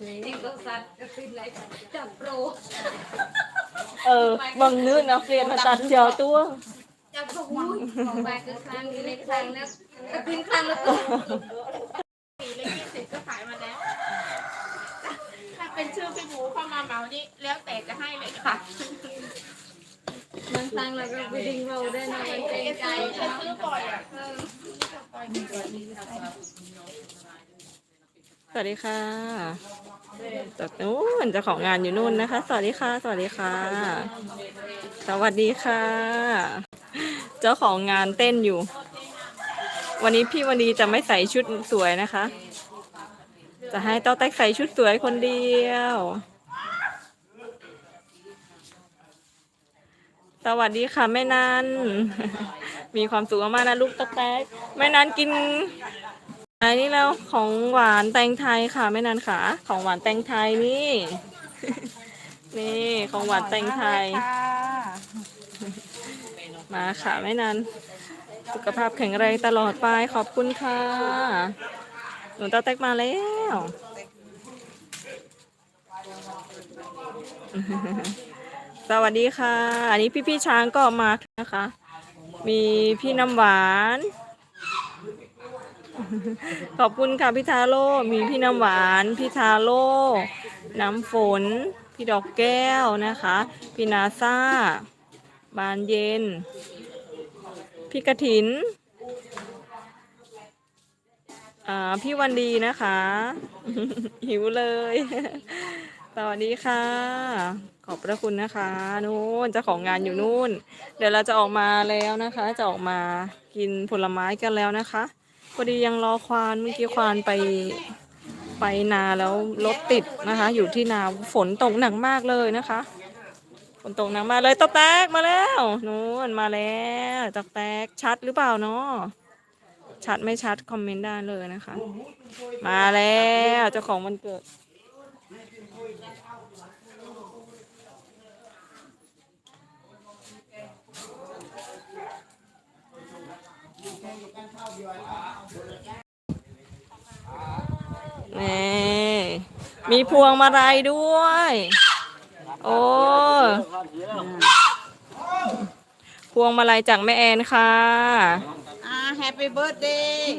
จริงก็สัตว์ก็ขึ้นไรจับโปรเออบางนื้อนักเรียนมาตัดเจียวตัวจับโปรของไปก็ครั้งในครั้งแล้วก็ขึ้นครั้งแล้วก็สี่เลขยี่สิบก็ขายมาแล้ว ถ้าเป็นชื่อพี่หมูเข้ามาเหมานี่แล้วแต่จะให้เลยค่ะบางครั้งเราก็ไปดึงเราได้นะมันเกรงใจจะนะซื้อบ่อยอะ สวัสดีค่ะจากนู้นเจ้าของงานอยู่นู่นนะคะ สวัสดีค่ะ สวัสดีค่ะ สวัสดีค่ะ เจ้าของงานเต้นอยู่ วันนี้พี่วันดีจะไม่ใส่ชุดสวยนะคะ จะให้เต้าแตกใส่ชุดสวยคนเดียว สวัสดีค่ะแม่นันมีความสุขมากนะลูกเต้าแตกแม่นันกิน อันนี้แล้วของหวานแตงไทยค่ะแม่นันค่ะ ของหวานแตงไทยนี่ นี่ของหวานแตงไทย มาค่ะแม่นันสุขภาพแข็งแรงตลอดไปขอบคุณค่ะ หนูเต้าแตกมาแล้ว สวัสดีค่ะ อันนี้พี่พี่ช้างก็มานะคะ มีพี่น้ำหวาน ขอบคุณค่ะพี่ทาโร่มีพี่น้ำหวาน พี่ทาโร่น้ำฝน พี่ดอกแก้วนะคะ พี่นาซาบานเย็น พี่กระถินอ่าพี่วันดีนะคะ หิวเลย สวัสดีค่ะ ขอบพระคุณนะคะ นู่นเจ้าของงานอยู่นู่น เดี๋ยวเราจะออกมาแล้วนะคะ จะออกมากินผลไม้กันแล้วนะคะ พอดียังรอควานเมื่อกี้ควานไปไปนาแล้วรถติดนะคะ อยู่ที่นาฝนตกหนักมากเลยนะคะฝนตกหนักมากเลยตอกแตกมาแล้วนู่นมาแล้วตอกแตกชัดหรือเปล่าเนาะชัดไม่ชัดคอมเมนต์ได้เลยนะคะ มาแล้วเจ้าของวันเกิด นี่มีพวงมาลัยด้วย โอ้ พวงมาลัยจากแม่แอนค่ะ อ่าแฮปปี้เบิร์ดเดย์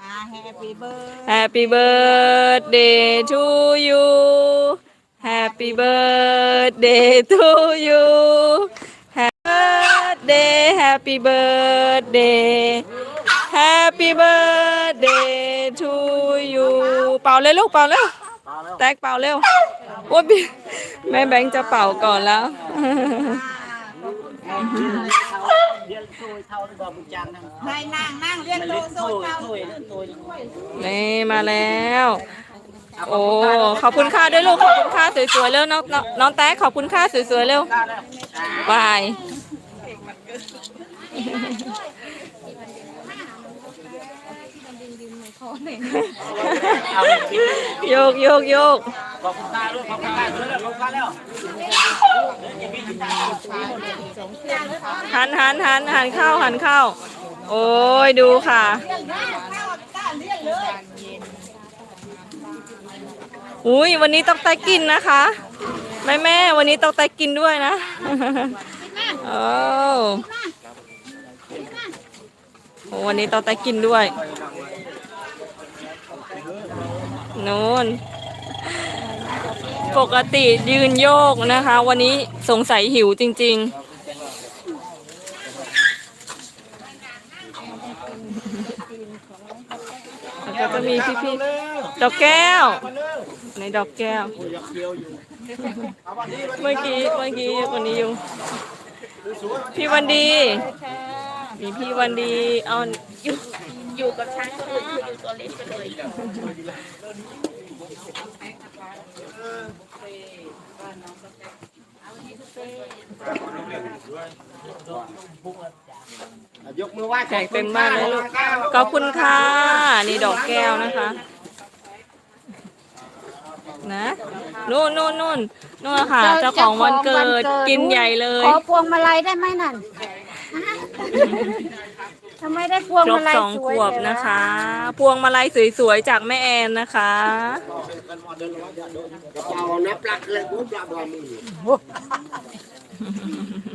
อ่าแฮปปี้เบิร์ด Happy birthday to you Happy birthday to you Happy birthday Happy birthday Happy birthday to you เป่าเลยลูกเป่าเร็วแตกเป่าเร็วโอ้ยพี่แม่แบงค์จะเป่าก่อนแล้วเรียนโซยเท่าที่บอกบุญจังนะนายนั่งนั่งเรียนมันโตเล่นโซโซยเท่าโซยเล่นโซยนี่มาแล้ว โอ้ขอบคุณค่าด้วยลูกขอบคุณค่าสวยๆเร็วน้องน้องน้องแต๊กขอบคุณค่าสวยๆเร็วบาย เอาเลยคิดโยกโยกโยกขอบคุณตาด้วยขอบคุณตาด้วยขอบคุณตาแล้วหันหันหันหันเข้าหันเข้า โอ้ยดูค่ะอุ้ยวันนี้ต้องแตกกินนะคะแม่แม่วันนี้ต้องแตกกินด้วยนะโอ้วันนี้ต้องแตกกินด้วย นู่น ปกติยืนโยกนะคะ วันนี้สงสัยหิวจริง ๆ แล้วก็จะมีพี่ๆดอกแก้ว ในดอกแก้ว เมื่อกี้เมื่อกี้คนนี้อยู่ พี่วันดี มีพี่วันดี เอาอยู่ อยู่กับช้างตัวอื่นคืออยู่ตัวเล็กไปเลยยกมือไหว้แขกเต็มบ้านเลยลูกขอบคุณค่ะ นี่ดอกแก้วนะคะ นะนู่นนู่นนู่นนู่นค่ะเจ้าของวันเกิดกินใหญ่เลย ขอพวงมาลัยได้ไหมนั่น ทำไมได้พวงครบมาลัยสองสขวยวบเลยนะคะ พวงมาลัยสวยๆจากแม่แอนนะคะ กระเป๋านับหลักเลยกูปลาบอมือ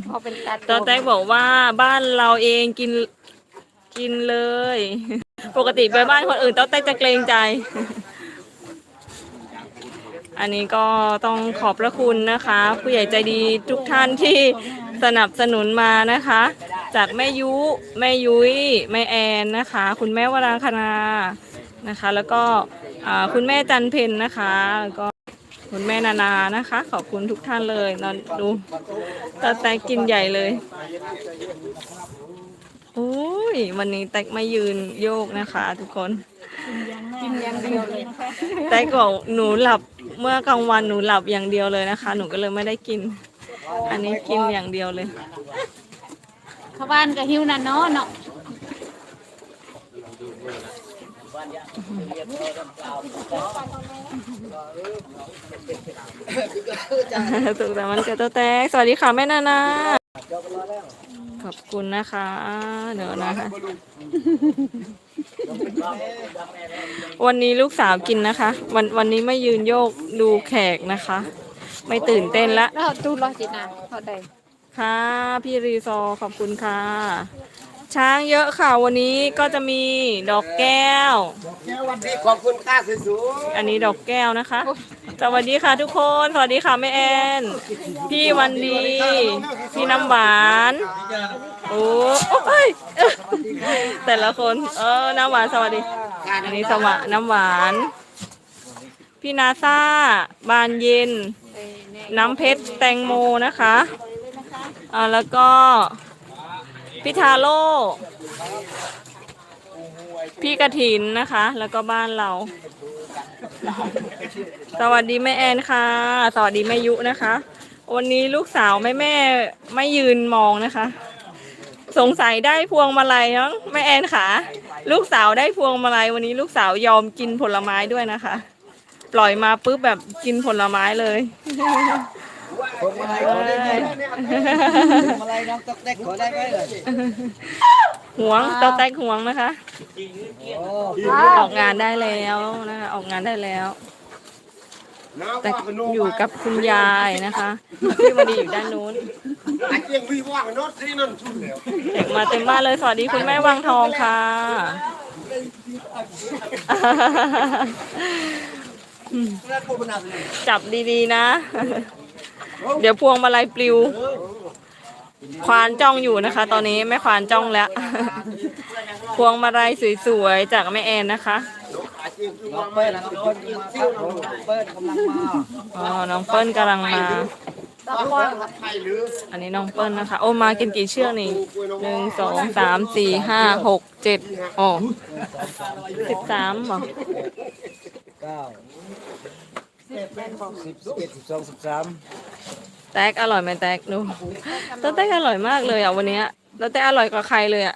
เอาเป็นการตอนแรกบอกว่าบ้านเราเองกินกินเลย ปกติไปบ้านคนอื่นต้องแต่จะเกรงใจ อันนี้ก็ต้องขอบพระคุณนะคะ ผู้ใหญ่ใจดีทุกท่านที่สนับสนุนมานะคะ จากแม่ยุแม่ยุ้ยแม่แอนนะคะ คุณแม่วรางคณานะคะ แล้วก็อ่าคุณแม่จันเพนนะคะแล้วก็คุณแม่นานานะคะ ขอบคุณทุกท่านเลยนอนดูตาแตกกินใหญ่เลยโอ้ยวันนี้แตกไม่ยืนโยกนะคะ ทุกคนกินอย่างเดียวเลยแต่บอกหนูหลับเมื่อกลางวันหนูหลับอย่างเดียวเลยนะคะ หนูก็เลยไม่ได้กิน อันนี้กินอย่างเดียวเลยเข้าบ้านก็หิวน่ะเนาะเนาะสุขสันต์วันเกิดตัวแตก สวัสดีค่ะแม่นานา ขอบคุณนะคะ เดี๋ยวนะคะ วันนี้ลูกสาวกินนะคะ วันวันนี้ไม่ยืนโยกดูแขกนะคะ ไม่ตื่นเต้นละแล้วตู้รอจิตนะเขาได้ ค่ะ พี่รีซอร์ขอบคุณค่ะ ช้างเยอะค่ะวันนี้ก็จะมีดอกแก้วแค่วันนี้ขอบคุณค่าสวยอันนี้ดอกแก้วนะคะ สวัสดีค่ะทุกคน สวัสดีค่ะแม่แอน พี่วันดี พี่น้ำหวาน โอ้โอ้ยเอ้ยแต่ละคน เออ น้ำหวานสวัสดี อันนี้สวะน้ำหวาน พี่นาซาบานเย็น น้ำเพชรแตงโมนะคะ อ่าแล้วก็พี่ทาโร่พี่กระถินนะคะ แล้วก็บ้านเรา สวัสดีแม่แอนค่ะ สวัสดีแม่ยุนะคะ วันนี้ลูกสาวแม่แม่ไม่ยืนมองนะคะ สงสัยได้พวงมาลัยมั้งแม่แอนค่ะ ลูกสาวได้พวงมาลัยวันนี้ลูกสาวยอมกินผลไม้ด้วยนะคะ ปล่อยมาปุ๊บแบบกินผลไม้เลย ๆผมอะไรขอได้ไหมผมอะไรน้องตอกแตกขอได้ไหมเลยหวงเต้าแตกหวงนะคะโอ้ออกงานได้แล้วนะคะออกงานได้แล้ว แต่อยู่กับคุณยายนะคะพี่วันดีอยู่ด้านนู้นไอ้เจียงวีว่างโน้ตที่นั่นชุดแล้วเด็กมาเต็มบ้านเลยสวัสดีคุณแม่วังทองค่ะแล้วกูเป็นอะไรจับดีๆนะ เดี๋ยวพวงมาลัยปลิว ควานจ้องอยู่นะคะ ตอนนี้แม่ควานจ้องแล้ว พวงมาลัยสวยๆจากแม่แอนนะคะไอ้เจียงวีว่างเปิดนะครับเปิดเปิดกำลังมาอ๋อน้องเปิ้ลกำลังมาตะกอนไทยหรืออันนี้น้องเปิ้ลนะคะ โอ้มากินกี่เชือกนี่หนึ่งสองสามสี่ห้าหกเจ็ดอ๋อสิบสามเหรอเก้า สิบสิบเอ็ดสิบสองสิบสามแตกอร่อยไหมแตกดูต้นแตกอร่อยมากเลยอะวันเนี้ยแล้วแตกอร่อยกว่าใครเลยอะ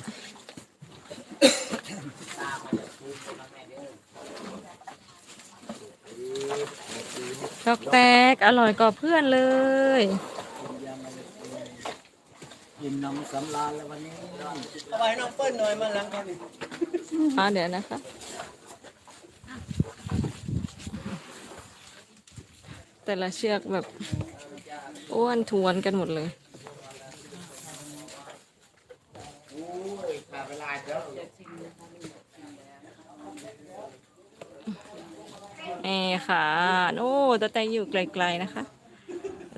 ดอกแตกอร่อยกว่าเพื่อนเลยกินน้ำสำราญแล้ววันนี้เอาไปน้องเปิ้ลหน่อยมาหลังกันอ่าเดี๋ยวนะคะ แต่ละเชือกแบบอ้วนทวนกันหมดเลยแอค่ะ โอ้ตะแตงอยู่ไกลๆนะคะ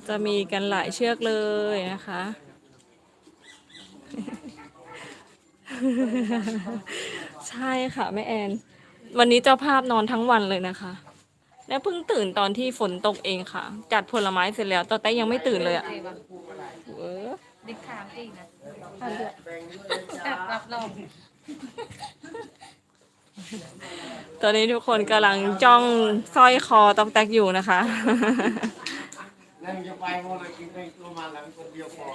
จะมีกันหลายเชือกเลยนะคะ ใช่ค่ะแม่แอน วันนี้เจ้าภาพนอนทั้งวันเลยนะคะ แล้วเพิ่งตื่นตอนที่ฝนตกเองค่ะ จัดผลไม้เสร็จแล้วตอนแต่ยังไม่ตื่นเลยอะเออเด็กขามเองนะกลับกลับลงตอนนี้ทุกคนกำลังจ้องสร้อยคอตอกแตกอยู่นะคะ นั่งจะไปว่าอะไรกินไปตัวมาหลังคนเดียวพอ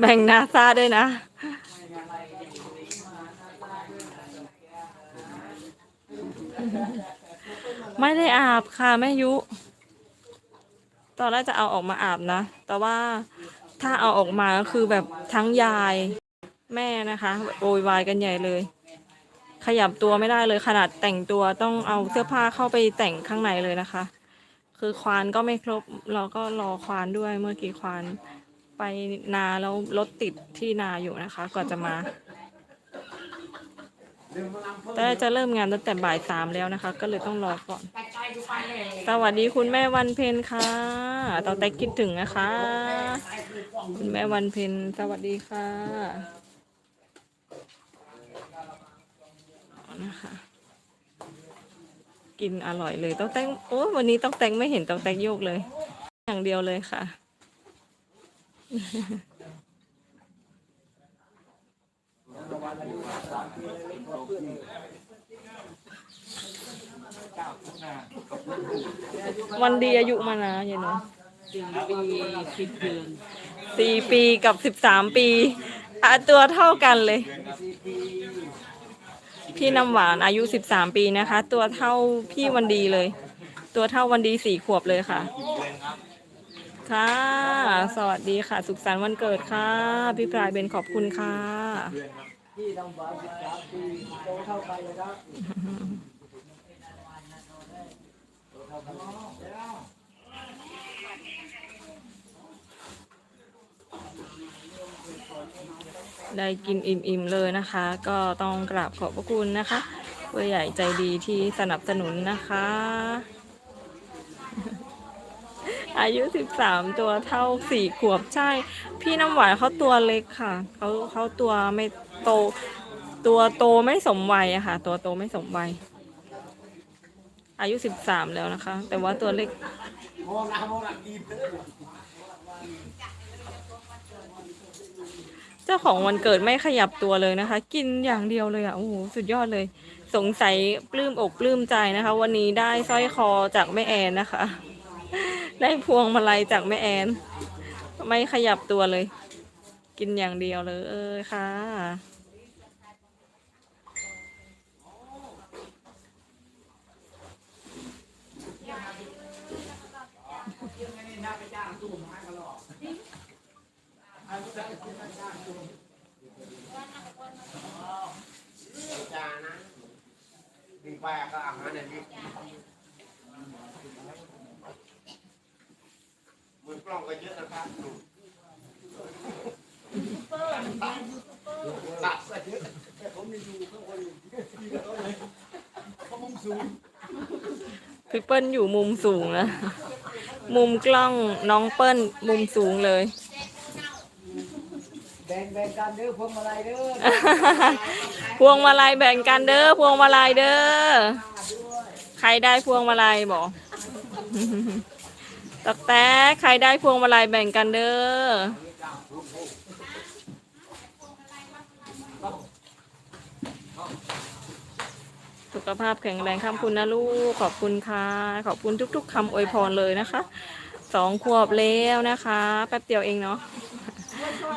แบ่งนาซาด้วยนะ ไม่ได้อาบค่ะแม่ยุ ตอนแรกจะเอาออกมาอาบนะ แต่ว่าถ้าเอาออกมาก็คือแบบทั้งยายแม่นะคะโวยวายกันใหญ่เลย ขยับตัวไม่ได้เลยขนาดแต่งตัวต้องเอาเสื้อผ้าเข้าไปแต่งข้างในเลยนะคะ คือควานก็ไม่ครบเราก็รอควานด้วยเมื่อกี้ควานไปนาแล้วรถติดที่นาอยู่นะคะกว่าจะมา แต่จะเริ่มงานตั้งแต่บ่ายสามแล้วนะคะ ก็เลยต้องรอก่อน สวัสดีคุณแม่วันเพ็ญค่ะตอนแต่คิดถึงนะคะ คุณแม่วันเพ็ญสวัสดีค่ะอ๋อนะคะ กินอร่อยเลยต้องแต่งโอ้วันนี้ต้องแต่งไม่เห็นต้องแต่งโยกเลย อย่างเดียวเลยค่ะ วันดีอายุมานะยายหนูสี่ปีสิบเดือนสี่ปีกับสิบสามปีอะตัวเท่ากันเลยสี่ปีพี่น้ำหวานอายุสิบสามปีนะคะ ตัวเท่าพี่วันดีเลย ตัวเท่าวันดีสี่ขวบเลยค่ะ ค่ะ สวัสดีค่ะ สุขสันต์วันเกิดค่ะ พี่ปลายเบนขอบคุณค่ะ ที่ทำบาสิบสามปีโตเท่ากันเลยครับได้กินอิ่มๆเลยนะคะ ก็ต้องกราบขอบพระคุณนะคะผู้ใหญ่ใจดีที่สนับสนุนนะคะ อายุ 13 ตัวเท่า 4 ขวบใช่ พี่น้ำหวานเขาตัวเล็กค่ะเขาเขาตัวไม่ โต ตัวโตไม่สมวัยอะค่ะ ตัวโตไม่สมวัย อายุ13แล้วนะคะ แต่ว่าตัวเล็กเจ้าของวันเกิดไม่ขยับตัวเลยนะคะ กินอย่างเดียวเลยอะโอ้โหสุดยอดเลย สงสัยปลื้มอกปลื้มใจนะคะ วันนี้ได้สร้อยคอจากแม่แอนนะคะ ได้พวงมาลัยจากแม่แอน ไม่ขยับตัวเลย กินอย่างเดียวเลยเออค่ะ จานะดีไปก็อาหารเนี่ยดีมือกล้องก็เยอะนะครับดูตัดซะเยอะแต่ผมมีอยู่ข้างบนเขามุมสูง พี่ เปิ้ลอยู่มุมสูงนะมุมกล้องน้องเปิ้ลมุมสูงเลยแบ่งแบ่งกันเด้อพวงมาลัยเด้อพวงมาลัยแบ่งกันเด้อพวงมาลัยเด้อใครได้พวงมาลัยบอกตักแต๊ใครได้พวงมาลัยแบ่งกันเด้อ สุขภาพแข็งแรงข้ามคุณนะลูก ขอบคุณค่ะ ขอบคุณทุก ๆคำอวยพรเลยนะคะ สองขวบแล้วนะคะ แป๊บเดียวเองเนาะ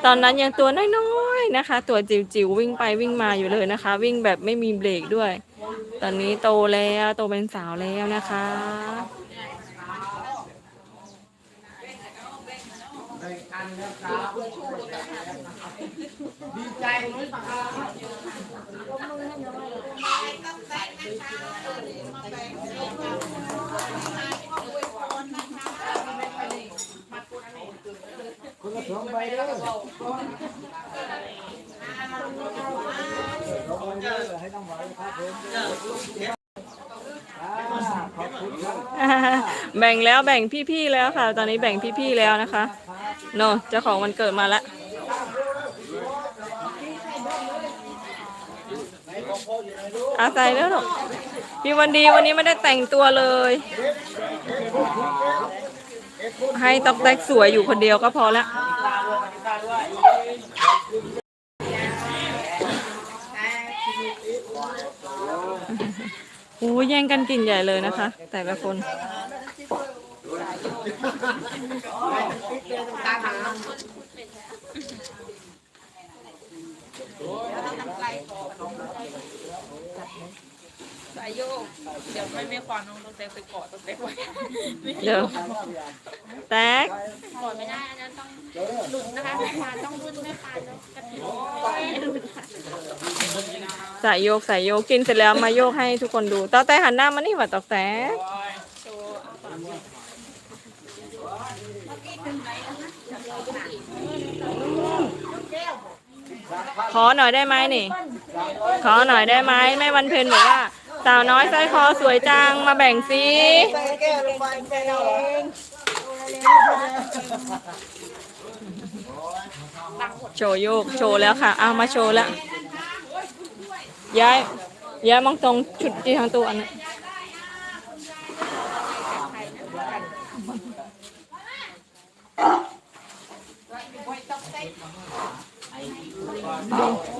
ตอนนั้นยังตัวน้อยๆนะคะ ตัวจิ๋วๆวิ่งไปวิ่งมาอยู่เลยนะคะ วิ่งแบบไม่มีเบรกด้วย ตอนนี้โตแล้วโตเป็นสาวแล้วนะคะดีใจไหมครับ คนละสองใบเด้อสองให้น้องหวานครับผมขอบคุณครับแบ่งแล้วแบ่งพี่ๆแล้วค่ะ ตอนนี้แบ่งพี่ๆแล้วนะคะโนเจ้าของวันเกิดมาแล้ว อาศัยแล้วหรอกพี่วันดีวันนี้ไม่ได้แต่งตัวเลย ให้ตอกแตกสวยอยู่คนเดียวก็พอละโอ้ยแย่งกันกินใหญ่เลยนะคะ แต่ละคนเสายโยก เดี๋ยวไม่ไม่ควานน้องต้องเต็กไปเกาะต้องเต็กไว้เดี๋ยวแตกเกาะไม่ได้อันนั้นต้องหลุดนะคะไม่ควานต้องรุ่นไม่ควานแล้วกระถิ่นไม่หลุดค่ะใส่โยกใส่โยกกินเสร็จแล้วมาโยกให้ทุกคนดูตอกแตกหันหน้ามานี่ว่าตอกแตกโชว์เอาปากขอหน่อยได้ไหมนี่ ขอหน่อยได้ไหมแม่วันเพ็ญบอกว่า สาวน้อยสร้อยคอสวยจังมาแบ่งสิแก้วลงไปแก้วโชว์โยกโชว์แล้วค่ะ เอามาโชว์แล้วย้ายย้ายมองตรงชุดที่ทางตัวอันนั้น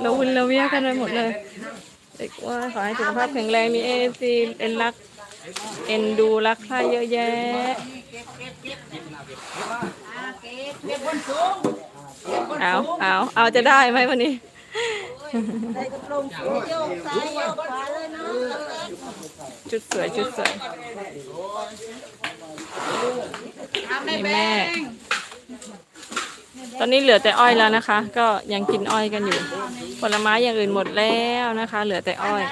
เราวินเราเวียกันไปหมดเลย เด็กว่าขอให้สุขภาพแข็งแรงมีเอซีเอ็นรัก เอ็นดูรักใครเยอะแยะเอาเอาเอาจะได้ไหมวันนี้ชุดสวยชุดสวยนี่แม่ ตอนนี้เหลือแต่อ้อยแล้วนะคะ ก็ยังกินอ้อยกันอยู่ ผลไม้อย่างอื่นหมดแล้วนะคะ เหลือแต่อ้อย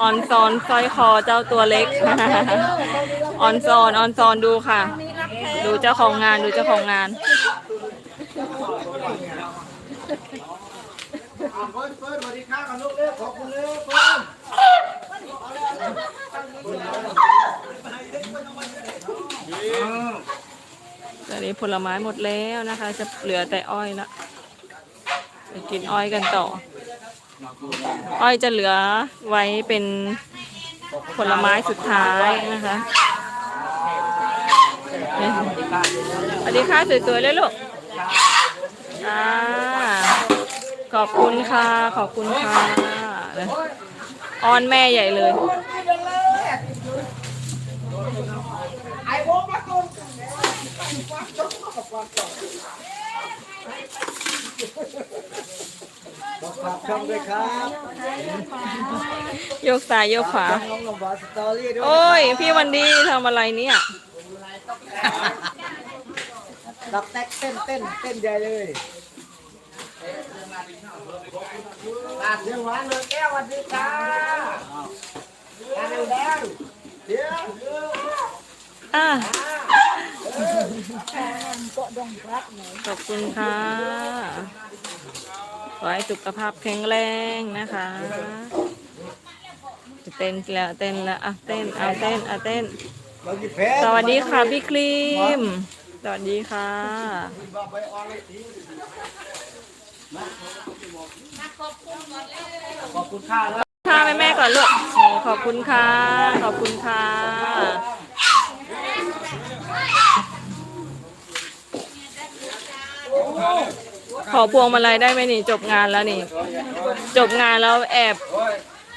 อ่อนซอนสร้อยคอเจ้าตัวเล็ก ออนซอนออนซอนดูค่ะ ดูเจ้าของงานดูเจ้าของงานเอาเฟิร์นเฟิร์นสวัสดีค่ะกับลูกเล็กขอบคุณเล็กเฟิร์น ตอนนี้ผลไม้หมดแล้วนะคะ จะเหลือแต่อ้อยละไปกินอ้อยกันต่อ อ้อยจะเหลือไว้เป็นผลไม้สุดท้ายนะคะสวัสดีค่ะสวยๆเลยลูกอ่าขอบคุณค่ะ ขอบคุณค่ะ ออนแม่ใหญ่เลย ฝากช่องด้วยครับโยกซ้ายโยกขวา ช่องน้องลงบาสตอรี่ด้วยโอ้ย พี่วันดีทำอะไรเนี่ย ดับแตกเต้นเต้นเต้นใหญ่เลยลาดเสียงหวานเลยแก้วสวัสดีค่ะลาดแดงเดี๋ยวอะขอบคุณค่ะ ขอให้สุขภาพแข็งแรงนะคะเต้นแล้วเต้นแล้วอะเต้นเอาเต้นเอาเต้น สวัสดีค่ะพี่ครีม สวัสดีค่ะขอบคุณค่าแล้วค่ะแม่แม่ก่อนลูกขอบคุณค่ะ ขอบคุณค่ะ ขอพวงมาลัยได้ไหมนี่ จบงานแล้วนี่ จบงานแล้วแอบ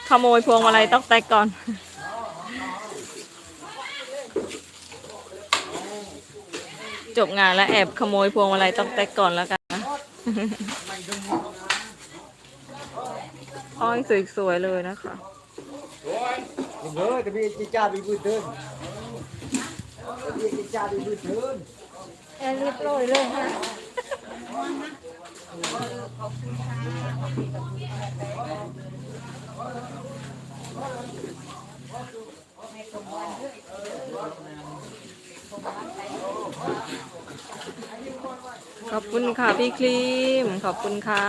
ขโมยพวงมาลัยต๊อกแตกก่อน จบงานแล้วแอบขโมยพวงมาลัยต๊อกแตกก่อนแล้วกันนะอ้อยสวยๆเลยนะคะเฮ้ยแต่พี่จิจ้าพี่พูดเดินพี่จิจ้าพี่พูดเดิน ขอบคุณค่ะพี่ครีม ขอบคุณค่ะ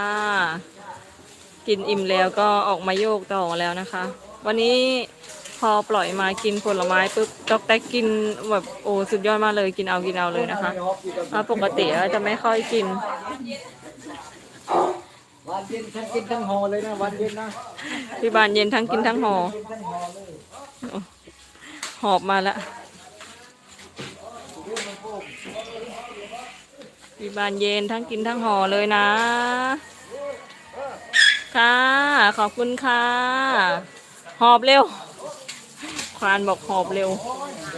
กินอิ่มแล้วก็ออกมาโยกต่อแล้วนะคะ วันนี้พอปล่อยมากินผลไม้ปุ๊บดอกแตกกินแบบโอ้สุดยอดมากเลยกินเอากินเอาเลยนะคะปกติจะไม่ค่อยกิน วันเย็นทั้งกินทั้งห่อเลยนะวันเย็นนะที่บานเย็นทั้งกินทั้งห่อหอบมาละที่บานเย็นทั้งกินทั้งห่อเลยนะ ค่ะ ขอบคุณค่ะ หอบเร็ว ควานบอกหอบเร็ว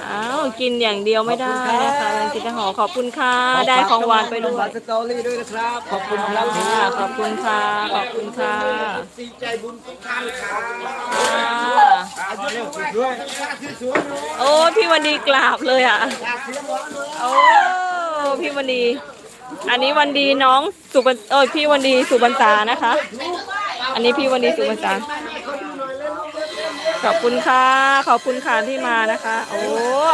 อ้าวกินอย่างเดียวไม่ได้นะคะแมงจิตหอขอบคุณค่ะ ได้ของหวานไปด้วยฝากสตอรี่ด้วยนะครับ ขอบคุณครับค่ะขอบคุณค่ะ ขอบคุณค่ะสีใจบุญทุกท่านครับค่ะอายุเร็วด้วยสวยๆเนาะโอ้พี่วันดีกราบเลยอะอยากเสียหมดเลยโอ้พี่วันดี อันนี้วันดีน้องสุบรรเอ้ยพี่วันดีสุบรรษานะคะ อันนี้พี่วันดีสุบรรษา ขอบคุณค่ะ ขอบคุณค่ะที่มานะคะ โอ้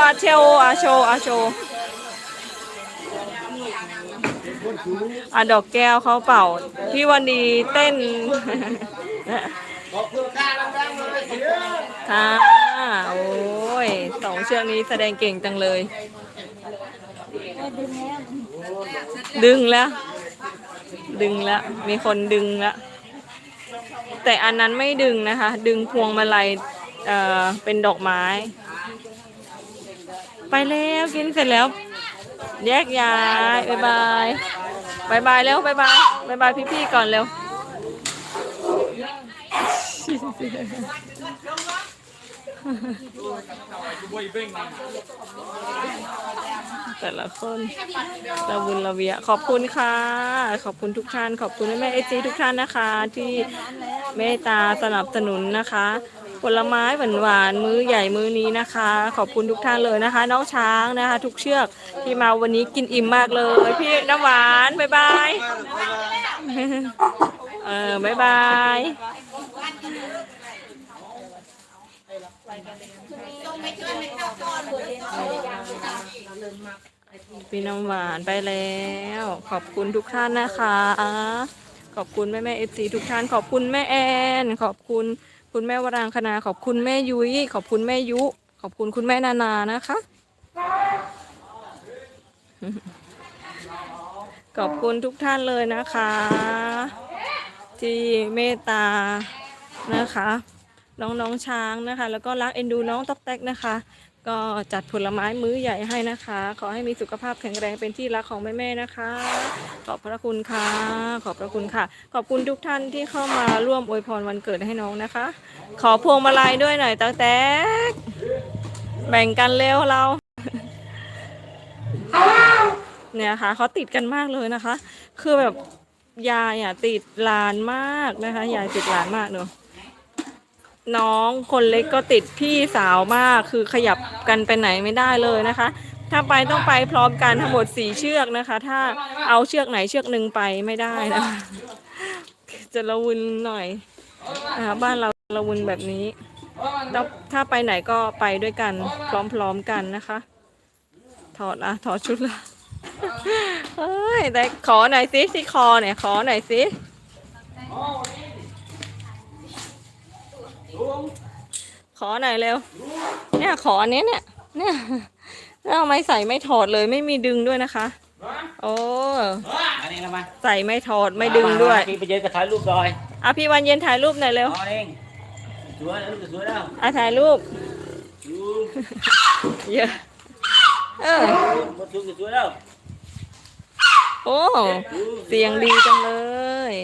อาเชโออาโชอาโชอาดอกแก้วเขาเป่า พี่วันดีเต้นขอบคุณค่าแรงๆเลยเสียค่ะโอ้ยสองเชือกนี้แสดงเก่งจังเลย ดึงแล้ว ดึงแล้ว มีคนดึงแล้ว แต่อันนั้นไม่ดึงนะคะ ดึงพวงมาลัยเอ่อเป็นดอกไม้ ไปแล้วกินเสร็จแล้ว แยกย้ายบายบายบายบายแล้วบายบายบายบายพี่ๆก่อนเร็ว แต่ละคนละบุญละเวีย ขอบคุณค่ะ ขอบคุณทุกท่าน ขอบคุณแม่เอจีทุกท่านนะคะ ที่เมตตาสนับสนุนนะคะ ผลไม้หวานหวานๆมื้อใหญ่มื้อนี้นะคะ ขอบคุณทุกท่านเลยนะคะ น้องช้างนะคะ ทุกเชือกที่มาวันนี้กินอิ่มมากเลย พี่น้ำหวานบ๊ายบายเออบ๊ายบาย พี่น้ำหวานไปแล้ว ขอบคุณทุกท่านนะคะ ขอบคุณแม่แม่เอฟซีทุกท่าน ขอบคุณแม่แอน ขอบคุณคุณแม่วรางคณา ขอบคุณแม่ยุ้ย ขอบคุณแม่ยุ ขอบคุณคุณแม่นานานะคะ ขอบคุณทุกท่านเลยนะคะ ที่เมตตานะคะ น้องน้องช้างนะคะ แล้วก็รักเอ็นดูน้องต๊อกแต๊กนะคะ ก็จัดผลไม้มื้อใหญ่ให้นะคะ ขอให้มีสุขภาพแข็งแรงเป็นที่รักของแม่ๆนะคะ ขอบพระคุณค่ะ ขอบพระคุณค่ะ ขอบคุณทุกท่านที่เข้ามาร่วมอวยพรวันเกิดให้น้องนะคะ ขอพวงมาลัยด้วยหน่อยต๊อกแต๊กแบ่งกันเร็วเราเนี่ยค่ะเขาติดกันมากเลยนะคะ คือแบบยายอะติดหลานมากนะคะ ยายติดหลานมากเนอะ น้องคนเล็กก็ติดพี่สาวมากคือขยับกันไปไหนไม่ได้เลยนะคะ ถ้าไปต้องไปพร้อมกันทั้งหมดสี่เชือกนะคะ ถ้าเอาเชือกไหนเชือกหนึ่งไปไม่ได้นะจะระวุนหน่อยนะคะบ้านเราระวุนแบบนี้ถ้าไปไหนก็ไปด้วยกันพร้อมๆกันนะคะ ถอดละถอดชุดละเฮ้ยแต่ขอหน่อยสิที่คอเนี่ยขอหน่อยสิ ขอหน่อยเร็ว เนี่ยขออันนี้เนี่ย เนี่ยแล้วทำไมใส่ไม่ถอดเลยไม่มีดึงด้วยนะคะ โอ้อันนี้ละมาใส่ไม่ถอดไม่ดึงด้วยพี่ไปเจอกระถ่ายรูปดอยอะพี่วันเย็นถ่ายรูปหน่อยเร็วอ๋อเองสวยแล้วสวยแล้วอะถ่ายรูปดูเยอะเออหมดทุกสวยแล้วโอ้เสียงดีจังเลย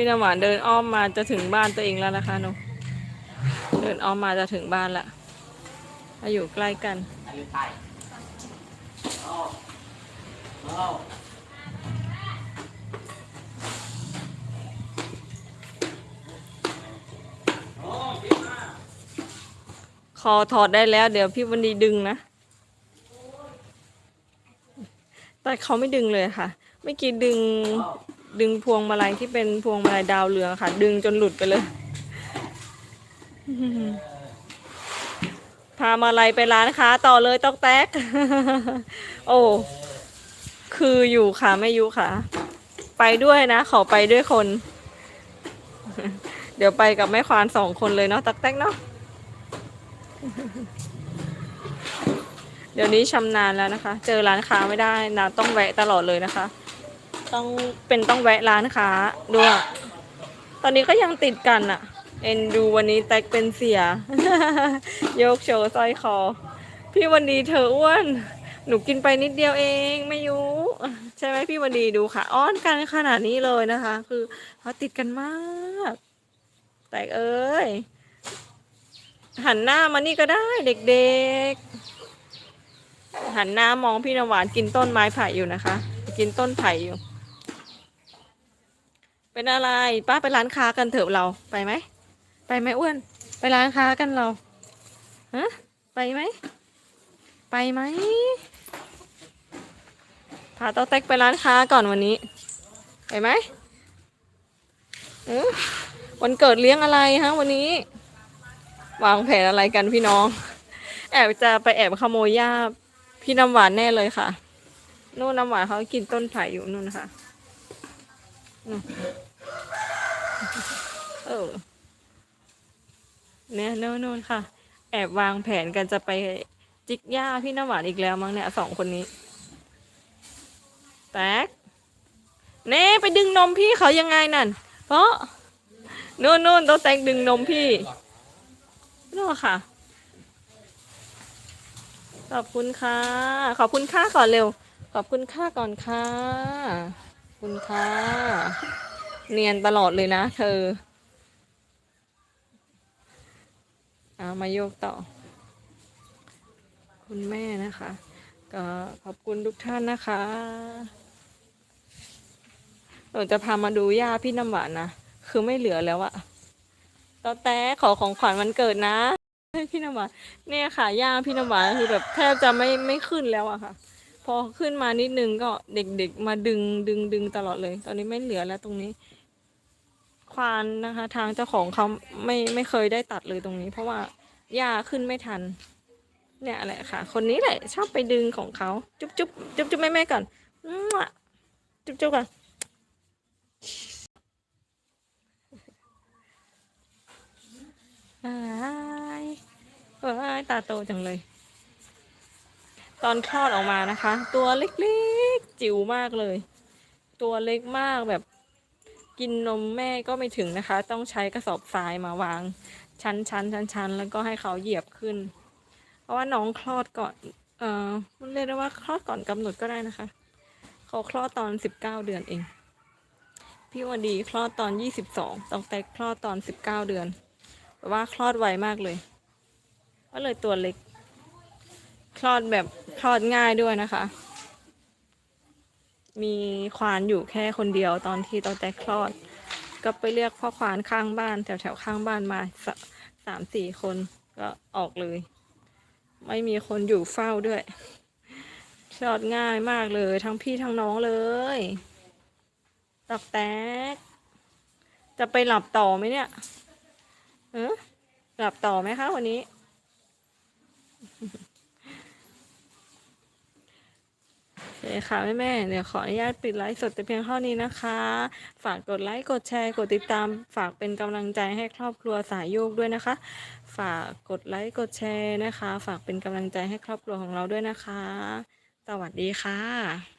พี่น้ำหวานเดินอ้อมมาจะถึงบ้านตัวเองแล้วนะคะนุเดินอ้อมมาจะถึงบ้านละมาอยู่ใกล้กันอยู่ไทยอ๋ออ๋อคอถอดได้แล้ว เดี๋ยวพี่วันดีดึงนะ แต่เขาไม่ดึงเลยค่ะเมื่อกี้ดึง ดึงพวงมาลัยที่เป็นพวงมาลัยดาวเรืองค่ะ ดึงจนหลุดไปเลย พามาลัยไปร้านค้าต่อเลยตอกแตก โอ้คืออยู่ค่ะไม่อยุค่ะ ไปด้วยนะขอไปด้วยคน เดี๋ยวไปกับแม่ควานสองคนเลยเนาะตอกแตกเนาะเดี๋ยวนี้ชำนาญแล้วนะคะ เจอร้านค้าไม่ได้นะต้องแวะตลอดเลยนะคะ ต้องเป็นต้องแวะร้านค้าด้วยตอนนี้ก็ยังติดกันอะเอ็นดูวันนี้แตกเป็นเสีย โยกโชว์สร้อยคอ พี่วันดีเธออ้วน หนูกินไปนิดเดียวเองไม่ยุใช่ไหมพี่วันดีดูค่ะ อ้อนกันขนาดนี้เลยนะคะ คือเขาติดกันมาก แตกเอ้ย หันหน้ามานี่ก็ได้เด็กๆ หันหน้ามองพี่นำหวานกินต้นไม้ไผ่อยู่นะคะ กินต้นไผ่อยู่ เป็นอะไรป้าไปร้านค้ากันเถอะเราไปไหมไปไหมอ้วน ไปร้านค้ากันเราฮะไปไหมไปไหมพาเต้าแตกไปร้านค้าก่อนวันนี้ ไปไหมวันเกิดเลี้ยงอะไรฮะวันนี้ วางแผนอะไรกันพี่น้อง แอบจะไปแอบขโมยหญ้าพี่น้ำหวานแน่เลยค่ะนู่นน้ำหวานเขากินต้นไผ่อยู่นู่นค่ะนู่น เออเนี่ยนู่นนู่นค่ะ แอบวางแผนกันจะไปจิกหญ้าพี่น้ำหวานอีกแล้วมั้งเนี่ยสองคนนี้ แตกเน่ไปดึงนมพี่เขายังไงนั่น เพราะนู่นนู่นโต๊ะแตกดึงนมพี่นู่นค่ะ ขอบคุณค่ะ ขอบคุณค่าก่อนเร็ว ขอบคุณค่าก่อนค่ะ คุณค่ะ เนียนตลอดเลยนะเธอเอามาโยกต่อ คุณแม่นะคะ ก็ขอบคุณทุกท่านนะคะหนูจะพามาดูย่าพี่น้ำหวานนะ คือไม่เหลือแล้วอะตอแต่ขอของขวัญวันเกิดนะให้พี่น้ำหวานเนี่ยค่ะย่าพี่น้ำหวานคือแบบแทบจะไม่ไม่ขึ้นแล้วอะค่ะ พอขึ้นมานิดนึงก็เด็กๆมาดึงดึงดึงตลอดเลย ตอนนี้ไม่เหลือแล้วตรงนี้ ควานนะคะ ทางเจ้าของเขาไม่ไม่เคยได้ตัดเลยตรงนี้ เพราะว่าหญ้าขึ้นไม่ทัน เนี่ยแหละค่ะ คนนี้แหละ ชอบไปดึงของเขาจุ๊บจุ๊บจุ๊บจุ๊บแม่แม่ก่อนจุ๊บจุ๊บก่อนอ้ายว้ายตาโตจังเลย ตอนคลอดออกมานะคะ ตัวเล็กๆ จิ๋วมากเลย ตัวเล็กมากแบบ กินนมแม่ก็ไม่ถึงนะคะ ต้องใช้กระสอบทรายมาวาง ชั้นชั้นชั้นชั้นแล้วก็ให้เขาเหยียบขึ้น เพราะว่าน้องคลอดก่อน เอ่อมันเรียกได้ว่าคลอดก่อนกำหนดก็ได้นะคะ เขาคลอดตอนสิบเก้าเดือนเอง พี่วันดีคลอดตอนยี่สิบสองต้องแต่คลอดตอนสิบเก้าเดือนแต่ว่าคลอดไวมากเลยก็เลยตัวเล็ก คลอดแบบคลอดง่ายด้วยนะคะ มีควานอยู่แค่คนเดียวตอนที่ตอนแต่คลอด ก็ไปเรียกพ่อควานข้างบ้านแถวแถวข้างบ้านมาสสามสี่คนก็ออกเลย ไม่มีคนอยู่เฝ้าด้วยคลอดง่ายมากเลย ทั้งพี่ทั้งน้องเลยตอกแตก จะไปหลับต่อไหมเนี่ยเออหลับต่อไหมคะวันนี้ โอ เคค่ะแม่แม่เดี๋ยวขออนุญาตปิดไลฟ์สดแต่เพียงเท่านี้นะคะ ฝากกดไลค์กดแชร์กดติดตาม ฝากเป็นกำลังใจให้ครอบครัวสายโยกด้วยนะคะ ฝากกดไลค์กดแชร์นะคะ ฝากเป็นกำลังใจให้ครอบครัวของเราด้วยนะคะ สวัสดีค่ะ